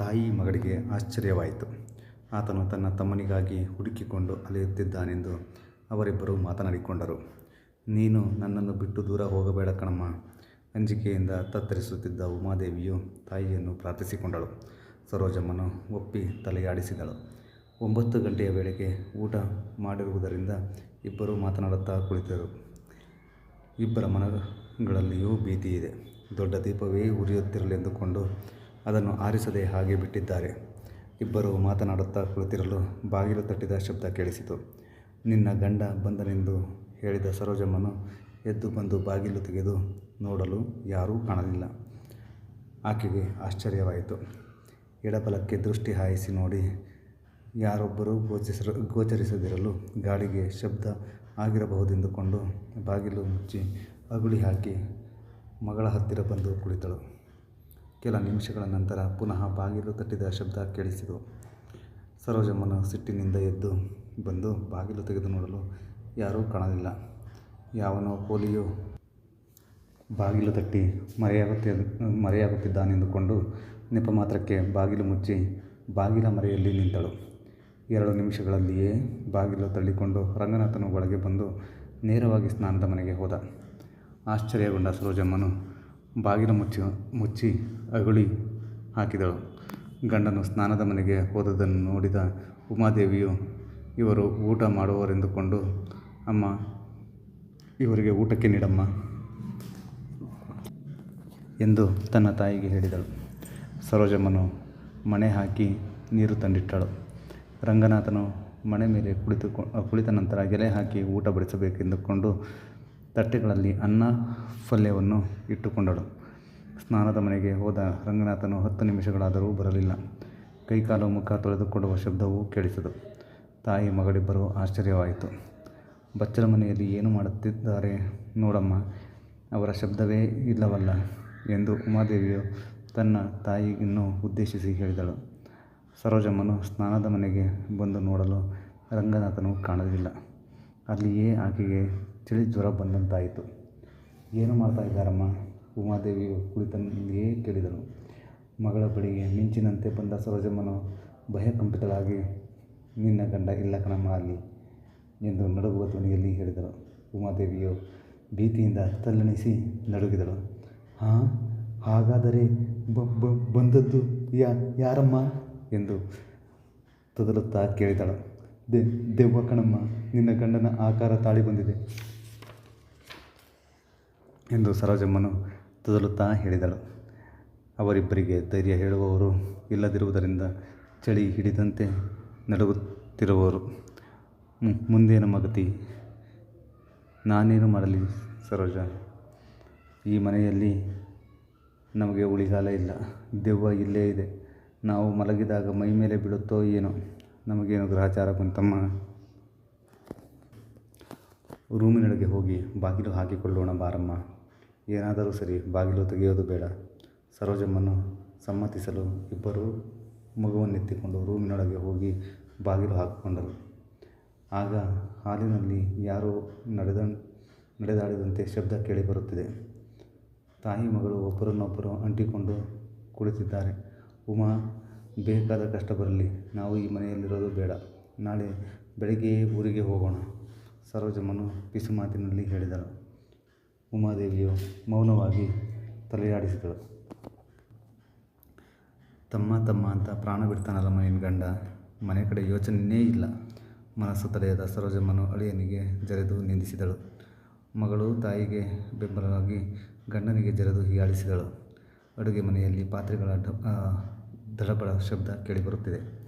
ತಾಯಿ ಮಗಳಿಗೆ ಆಶ್ಚರ್ಯವಾಯಿತು. ಆತನು ತನ್ನ ತಮ್ಮನಿಗಾಗಿ ಹುಡುಕಿಕೊಂಡು ಅಲೆಯುತ್ತಿದ್ದಾನೆಂದು ಅವರಿಬ್ಬರು ಮಾತನಾಡಿಕೊಂಡರು. ನೀನು ನನ್ನನ್ನು ಬಿಟ್ಟು ದೂರ ಹೋಗಬೇಡ ಕಣಮ್ಮ. ಅಂಜಿಕೆಯಿಂದ ತತ್ತರಿಸುತ್ತಿದ್ದ ಉಮಾದೇವಿಯು ತಾಯಿಯನ್ನು ಪ್ರಾರ್ಥಿಸಿಕೊಂಡಳು. ಸರೋಜಮ್ಮನು ಒಪ್ಪಿ ತಲೆಯಾಡಿಸಿದಳು. ಒಂಬತ್ತು ಗಂಟೆಯ ವೇಳೆಗೆ ಊಟ ಮಾಡಿರುವುದರಿಂದ ಇಬ್ಬರು ಮಾತನಾಡುತ್ತಾ ಕುಳಿತರು. ಇಬ್ಬರ ಮನಗಳಲ್ಲಿಯೂ ಭೀತಿ ಇದೆ ದೊಡ್ಡ ದೀಪವೇ ಉರಿಯುತ್ತಿರಲೆಂದುಕೊಂಡು ಅದನ್ನು ಆರಿಸದೆ ಹಾಗೆ ಬಿಟ್ಟಿದ್ದಾರೆ. ಇಬ್ಬರು ಮಾತನಾಡುತ್ತಾ ಕುಳಿತಿರಲು ಬಾಗಿಲು ತಟ್ಟಿದ ಶಬ್ದ ಕೇಳಿಸಿತು. ನಿನ್ನ ಗಂಡ ಬಂದನೆಂದು ಹೇಳಿದ ಸರೋಜಮ್ಮನು ಎದ್ದು ಬಂದು ಬಾಗಿಲು ತೆಗೆದು ನೋಡಲು ಯಾರೂ ಕಾಣಲಿಲ್ಲ. ಆಕೆಗೆ ಆಶ್ಚರ್ಯವಾಯಿತು. ಎಡಬಲಕ್ಕೆ ದೃಷ್ಟಿ ಹಾಯಿಸಿ ನೋಡಿ ಯಾರೊಬ್ಬರೂ ಗೋಚರಿಸದಿರಲು ಗಾಳಿಗೆ ಶಬ್ದ ಆಗಿರಬಹುದೆಂದುಕೊಂಡು ಬಾಗಿಲು ಮುಚ್ಚಿ ಅಗುಳಿ ಹಾಕಿ ಮಗಳ ಹತ್ತಿರ ಬಂದು ಕುಳಿತಳು. ಕೆಲ ನಿಮಿಷಗಳ ನಂತರ ಪುನಃ ಬಾಗಿಲು ತಟ್ಟಿದ ಶಬ್ದ ಕೇಳಿಸಿತು. ಸರೋಜಮ್ಮನ ಸಿಟ್ಟಿನಿಂದ ಎದ್ದು ಬಂದು ಬಾಗಿಲು ತೆಗೆದು ನೋಡಲು ಯಾರೂ ಕಾಣಲಿಲ್ಲ. ಯಾವನೋ ಪೋಲಿಯೋ ಬಾಗಿಲು ತಟ್ಟಿ ಮರೆಯಾಗುತ್ತಿದ್ದಾನೆಂದುಕೊಂಡು ನೆಪ ಮಾತ್ರಕ್ಕೆ ಬಾಗಿಲು ಮುಚ್ಚಿ ಬಾಗಿಲ ಮರೆಯಲ್ಲಿ ನಿಂತಳು. ಎರಡು ನಿಮಿಷಗಳಲ್ಲಿಯೇ ಬಾಗಿಲು ತಳ್ಳಿಕೊಂಡು ರಂಗನಾಥನು ಒಳಗೆ ಬಂದು ನೇರವಾಗಿ ಸ್ನಾನದ ಮನೆಗೆ ಹೋದ. ಆಶ್ಚರ್ಯಗೊಂಡ ಸರೋಜಮ್ಮನು ಬಾಗಿಲು ಮುಚ್ಚಿ ಮುಚ್ಚಿ ಅಗುಳಿ ಹಾಕಿದಳು. ಗಂಡನು ಸ್ನಾನದ ಮನೆಗೆ ಹೋದದನ್ನು ನೋಡಿದ ಉಮಾದೇವಿಯು, ಇವರು ಊಟ ಮಾಡುವರೆಂದುಕೊಂಡು, ಅಮ್ಮ, ಇವರಿಗೆ ಊಟಕ್ಕೆ ನೀಡಮ್ಮ. ಎಂದು ತನ್ನ ತಾಯಿಗೆ ಹೇಳಿದಳು. ಸರೋಜಮ್ಮನು ಮಣೆ ಹಾಕಿ ನೀರು ತಂದಿಟ್ಟಳು. ರಂಗನಾಥನು ಮನೆ ಮೇಲೆ ಕುಳಿತ ನಂತರ ಗೆಲೆ ಹಾಕಿ ಊಟ ಬಡಿಸಬೇಕೆಂದುಕೊಂಡು ತಟ್ಟೆಗಳಲ್ಲಿ ಅನ್ನ ಪಲ್ಯವನ್ನು ಇಟ್ಟುಕೊಂಡಳು. ಸ್ನಾನದ ಮನೆಗೆ ಹೋದ ರಂಗನಾಥನು ಹತ್ತು ನಿಮಿಷಗಳಾದರೂ ಬರಲಿಲ್ಲ. ಕೈಕಾಲು ಮುಖ ತೊಳೆದುಕೊಳ್ಳುವ ಶಬ್ದವೂ ಕೇಳಿಸಿತು ತಾಯಿ ಮಗಳಿಬ್ಬರು ಆಶ್ಚರ್ಯವಾಯಿತು. ಬಚ್ಚಲ ಮನೆಯಲ್ಲಿ ಏನು ಮಾಡುತ್ತಿದ್ದಾರೆ ನೋಡಮ್ಮ. ಅವರ ಶಬ್ದವೇ ಇಲ್ಲವಲ್ಲ ಎಂದು ಉಮಾದೇವಿಯು ತನ್ನ ತಾಯಿಯನ್ನು ಉದ್ದೇಶಿಸಿ ಹೇಳಿದಳು. ಸರೋಜಮ್ಮನು ಸ್ನಾನದ ಮನೆಗೆ ಬಂದು ನೋಡಲು ರಂಗನಾಥನು ಕಾಣಲಿಲ್ಲ. ಅಲ್ಲಿಯೇ ಆಕೆಗೆ ಚಳಿ ಜ್ವರ ಬಂದಂತಾಯಿತು. ಏನು ಮಾಡ್ತಾ ಇದ್ದಾರಮ್ಮ. ಉಮಾದೇವಿಯು ಕುಳಿತಲ್ಲಿಯೇ ಕೇಳಿದಳು. ಮಗಳ ಬಳಿಗೆ ಮಿಂಚಿನಂತೆ ಬಂದ ಸರೋಜಮ್ಮನು ಭಯಕಂಪಿತಳಾಗಿ, ನಿನ್ನ ಗಂಡ ಇಲ್ಲ ಕಣಮ್ಮ ಅಲ್ಲಿ ಎಂದು ನಡುಗುವ ಧ್ವನಿಯಲ್ಲಿ ಹೇಳಿದಳು. ಉಮಾದೇವಿಯು ಭೀತಿಯಿಂದ ತಲ್ಲಣಿಸಿ ನಡುಗಿದಳು. ಹಾಂ, ಹಾಗಾದರೆ ಬಂದದ್ದು ಯಾರಮ್ಮ ಎಂದು ತೊದಲುತ್ತಾ ಕೇಳಿದಳು. ದೆವ್ವ ಕಣಮ್ಮ. ನಿನ್ನ ಗಂಡನ ಆಕಾರ ತಾಳಿ ಬಂದಿದೆ ಎಂದು ಸರೋಜಮ್ಮನು ತದಲುತ್ತಾ ಹೇಳಿದಳು. ಅವರಿಬ್ಬರಿಗೆ ಧೈರ್ಯ ಹೇಳುವವರು ಇಲ್ಲದಿರುವುದರಿಂದ ಚಳಿ ಹಿಡಿದಂತೆ ನಡಗುತ್ತಿರುವವರು ಮುಂದೇನು ಗತಿ. ನಾನೇನು ಮಾಡಲಿ ಸರೋಜ. ಈ ಮನೆಯಲ್ಲಿ ನಮಗೆ ಉಳಿಗಾಲ ಇಲ್ಲ. ದೆವ್ವ ಇಲ್ಲೇ ಇದೆ. ನಾವು ಮಲಗಿದಾಗ ಮೈ ಮೇಲೆ ಬೀಳುತ್ತೋ ಏನೋ. ನಮಗೇನು ಗ್ರಹಚಾರ ತಮ್ಮ ರೂಮಿನೊಳಗೆ ಹೋಗಿ ಬಾಗಿಲು ಹಾಕಿಕೊಳ್ಳೋಣ ಬಾರಮ್ಮ. ಏನಾದರೂ ಸರಿ ಬಾಗಿಲು ತೆಗೆಯೋದು ಬೇಡ. ಸರೋಜಮ್ಮನು ಸಮ್ಮತಿಸಲು ಇಬ್ಬರು ಮಗುವನ್ನೆತ್ತಿಕೊಂಡು ರೂಮಿನೊಳಗೆ ಹೋಗಿ ಬಾಗಿಲು ಹಾಕಿಕೊಂಡರು. ಆಗ ಹಾಲಿನಲ್ಲಿ ಯಾರೋ ನಡೆದಾಡಿದಂತೆ ಶಬ್ದ ಕೇಳಿಬರುತ್ತಿದೆ. ತಾಯಿ ಮಗಳು ಒಬ್ಬರನ್ನೊಬ್ಬರು ಅಂಟಿಕೊಂಡು ಕುಳಿತಿದ್ದಾರೆ. ಉಮಾ ಬೇಕಾದ ಕಷ್ಟ ಬರಲಿ. ನಾವು ಈ ಮನೆಯಲ್ಲಿರೋದು ಬೇಡ. ನಾಳೆ ಬೆಳಿಗ್ಗೆಯೇ ಊರಿಗೆ ಹೋಗೋಣ ಸರೋಜಮ್ಮನು ಪಿಸುಮಾತಿನಲ್ಲಿ ಹೇಳಿದಳು. ಉಮಾದೇವಿಯು ಮೌನವಾಗಿ ತಲೆಯಾಡಿಸಿದಳು. ತಮ್ಮ ತಮ್ಮ ಅಂತ ಪ್ರಾಣ ಬಿಡ್ತಾನಲ್ಲ ಮನೆಯ ಗಂಡ. ಮನೆ ಕಡೆ ಯೋಚನೆಯೇ ಇಲ್ಲ. ಮನಸ್ಸು ತಡೆಯದ ಸರೋಜಮ್ಮನು ಅಳಿಯನಿಗೆ ಜರೆದು ನಿಂದಿಸಿದಳು. ಮಗಳು ತಾಯಿಗೆ ಬೆಂಬಲವಾಗಿ ಗಂಡನಿಗೆ ಜರೆದು ಹೀಯಾಳಿಸಿದಳು. ಅಡುಗೆ ಮನೆಯಲ್ಲಿ ಪಾತ್ರೆಗಳ ದಡಬಡ ಶಬ್ದ ಕೇಳಿಬರುತ್ತಿದೆ.